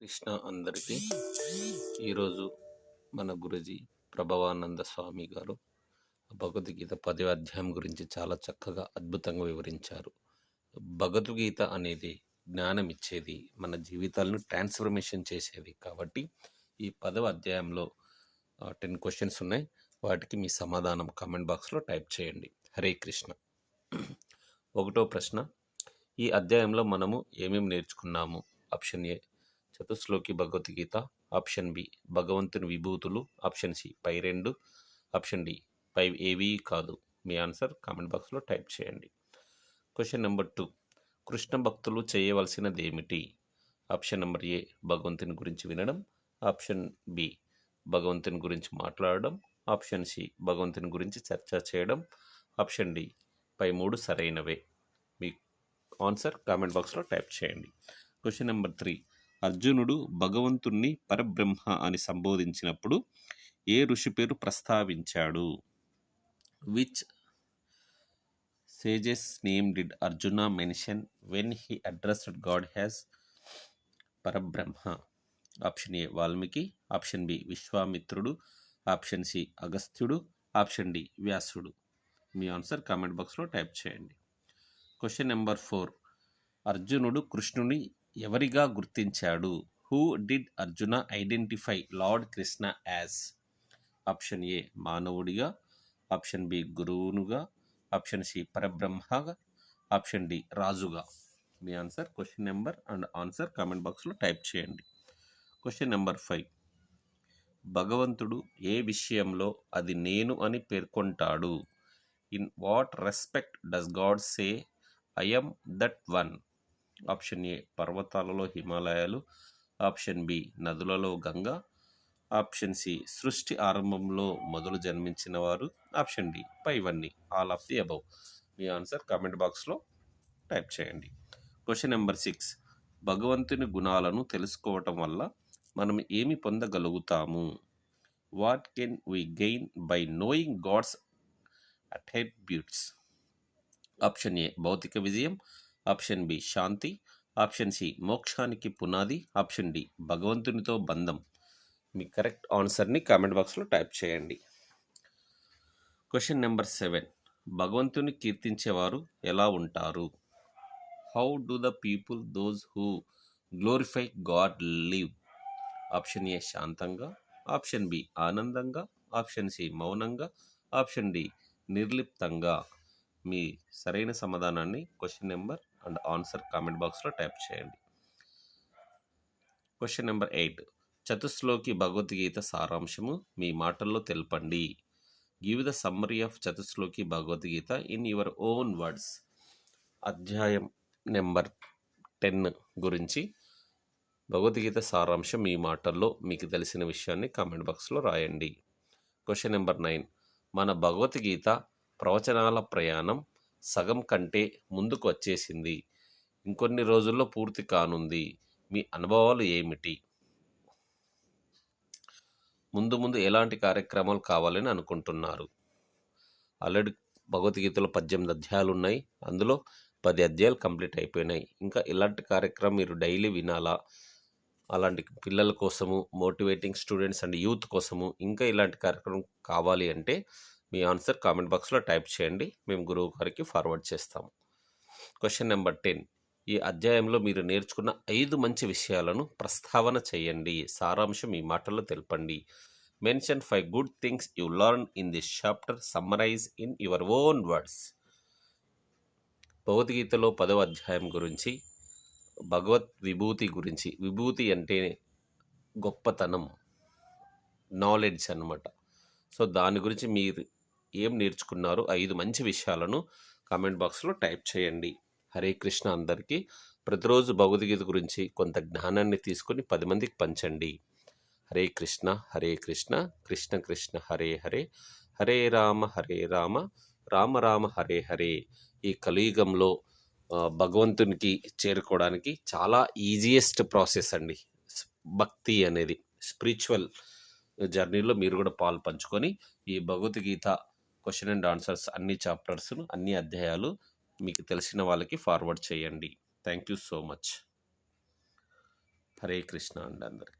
కృష్ణ అందరికీ ఈరోజు మన గురుజీ ప్రభవానంద స్వామి గారు భగవద్గీత పదవ అధ్యాయం గురించి చాలా చక్కగా అద్భుతంగా వివరించారు. భగవద్గీత అనేది జ్ఞానం ఇచ్చేది మన జీవితాలను ట్రాన్స్ఫర్మేషన్ చేసేది కాబట్టి ఈ పదవ అధ్యాయంలో టెన్ క్వశ్చన్స్ ఉన్నాయి. వాటికి మీ సమాధానం కామెంట్ బాక్స్లో టైప్ చేయండి. హరే కృష్ణ. ఒకటో ప్రశ్న. ఈ అధ్యాయంలో మనము ఏమేమి నేర్చుకున్నాము? Option A Chatushloki Bhagavad Gita option B భగవంతుని విభూతులు ఆప్షన్ సి పై రెండు ఆప్షన్ డి పై ఏవి కాదు. మీ ఆన్సర్ కామెంట్ బాక్స్లో టైప్ చేయండి. క్వశ్చన్ నెంబర్ టూ కృష్ణ భక్తులు చేయవలసినది ఏమిటి ఆప్షన్ నెంబర్ ఏ భగవంతుని గురించి వినడం. ఆప్షన్ బి భగవంతుని గురించి మాట్లాడడం. ఆప్షన్ సి భగవంతుని గురించి చర్చ చేయడం. ఆప్షన్ డి పై మూడు సరైనవే. మీ ఆన్సర్ కామెంట్ బాక్స్లో టైప్ చేయండి. క్వశ్చన్ నెంబర్ త్రీ అర్జునుడు భగవంతుణ్ణి పరబ్రహ్మ అని సంబోధించినప్పుడు ఏ ఋషి పేరు ప్రస్తావించాడు? Which sages name did Arjuna mention when he addressed God has Parabrahma? Option A Valmiki option B విశ్వామిత్రుడు ఆప్షన్ సి అగస్త్యుడు ఆప్షన్ డి వ్యాసుడు. మీ ఆన్సర్ కామెంట్ బాక్స్లో టైప్ చేయండి. Question number four. అర్జునుడు కృష్ణుని ఎవరిగా గుర్తించాడు? Who did Arjuna identify lord Krishna as option A మానవుడిగా. ఆప్షన్ బి గురువునుగా. ఆప్షన్ సి పరబ్రహ్మగా. ఆప్షన్ డి రాజుగా. మీ answer question number and answer comment బాక్స్లో టైప్ చేయండి. క్వశ్చన్ నెంబర్ ఫైవ్ భగవంతుడు ఏ విషయంలో అది నేను అని పేర్కొంటాడు? In what respect does God say I'm that one option A పర్వతాలలో హిమాలయాలు ఆప్షన్ బి నదులలో గంగా ఆప్షన్ సి సృష్టి ఆరంభంలో మొదలు జన్మించిన వారు ఆప్షన్ డి పైవన్నీ. ఆల్ ఆఫ్ ది అబౌవ్ మీ ఆన్సర్ కామెంట్ బాక్స్లో టైప్ చేయండి. Question number six. భగవంతుని గుణాలను తెలుసుకోవటం వల్ల మనం ఏమి పొందగలుగుతాము? What can we gain by knowing God's attributes option A భౌతిక విజయం ఆప్షన్ బి శాంతి ఆప్షన్ సి మోక్షానికి పునాది ఆప్షన్ డి భగవంతునితో బంధం. మీ కరెక్ట్ ఆన్సర్ని కామెంట్ బాక్స్లో టైప్ చేయండి. Question number seven. భగవంతుని కీర్తించేవారు ఎలా ఉంటారు? How do the people those who glorify God live? Option A శాంతంగా ఆప్షన్ బి ఆనందంగా ఆప్షన్ సి మౌనంగా ఆప్షన్ డి నిర్లిప్తంగా. మీ సరైన సమాధానాన్ని question number and answer comment బాక్స్లో టైప్ చేయండి. Question number eight. Chatushloki Bhagavad Gita సారాంశము మీ మాటల్లో తెలపండి. Give the summary of Chatushloki Bhagavad Gita in your own words. అధ్యాయం నెంబర్ టెన్ గురించి భగవద్గీత సారాంశం మీ మాటల్లో మీకు తెలిసిన విషయాన్ని కామెంట్ బాక్స్లో రాయండి. Question number nine. మన భగవద్గీత ప్రవచనాల ప్రయాణం సగం కంటే ముందుకు వచ్చేసింది ఇంకొన్ని రోజుల్లో పూర్తి కానుంది. మీ అనుభవాలు ఏమిటి? ముందు ముందు ఎలాంటి కార్యక్రమాలు కావాలని అనుకుంటున్నారు? ఆల్రెడీ భగవద్గీతలో పద్దెనిమిది అధ్యాయాలు ఉన్నాయి అందులో పది అధ్యాయాలు కంప్లీట్ అయిపోయినాయి. ఇంకా ఇలాంటి కార్యక్రమం మీరు డైలీ వినాలా? అలాంటి పిల్లల కోసము మోటివేటింగ్ స్టూడెంట్స్ అండ్ యూత్ కోసము ఇంకా ఇలాంటి కార్యక్రమం కావాలి అంటే మీ ఆన్సర్ కామెంట్ బాక్స్లో టైప్ చేయండి. మేము గురువు గారికి ఫార్వర్డ్ చేస్తాము. Question number ten. ఈ అధ్యాయంలో మీరు నేర్చుకున్న ఐదు మంచి విషయాలను ప్రస్తావన చేయండి. సారాంశం ఈ మాటల్లో తెలపండి. Mention five good things you learn in this chapter summarize in your own words భగవద్గీతలో పదవ అధ్యాయం గురించి భగవత్ విభూతి గురించి. విభూతి అంటే గొప్పతనం నాలెడ్జ్ అన్నమాట. సో దాని గురించి మీరు ఏం నేర్చుకున్నారు ఐదు మంచి విషయాలను కామెంట్ బాక్స్లో టైప్ చేయండి. హరే కృష్ణ అందరికీ. ప్రతిరోజు భగవద్గీత గురించి కొంత జ్ఞానాన్ని తీసుకొని పది మందికి పంచండి. హరే కృష్ణ హరే కృష్ణ కృష్ణ కృష్ణ హరే హరే హరే రామ హరే రామ రామ రామ హరే హరే. ఈ కలియుగంలో భగవంతునికి చేరుకోవడానికి చాలా ఈజియెస్ట్ ప్రాసెస్ అండి. భక్తి అనేది స్పిరిచువల్ జర్నీలో మీరు కూడా పాలు పంచుకొని ఈ భగవద్గీత క్వశ్చన్ అండ్ ఆన్సర్స్ అన్ని చాప్టర్స్ అన్ని అధ్యాయాలు మీకు తెలిసిన వాళ్ళకి ఫార్వర్డ్ చేయండి. Thank you so much. Hare Krishna అండి అందరికీ.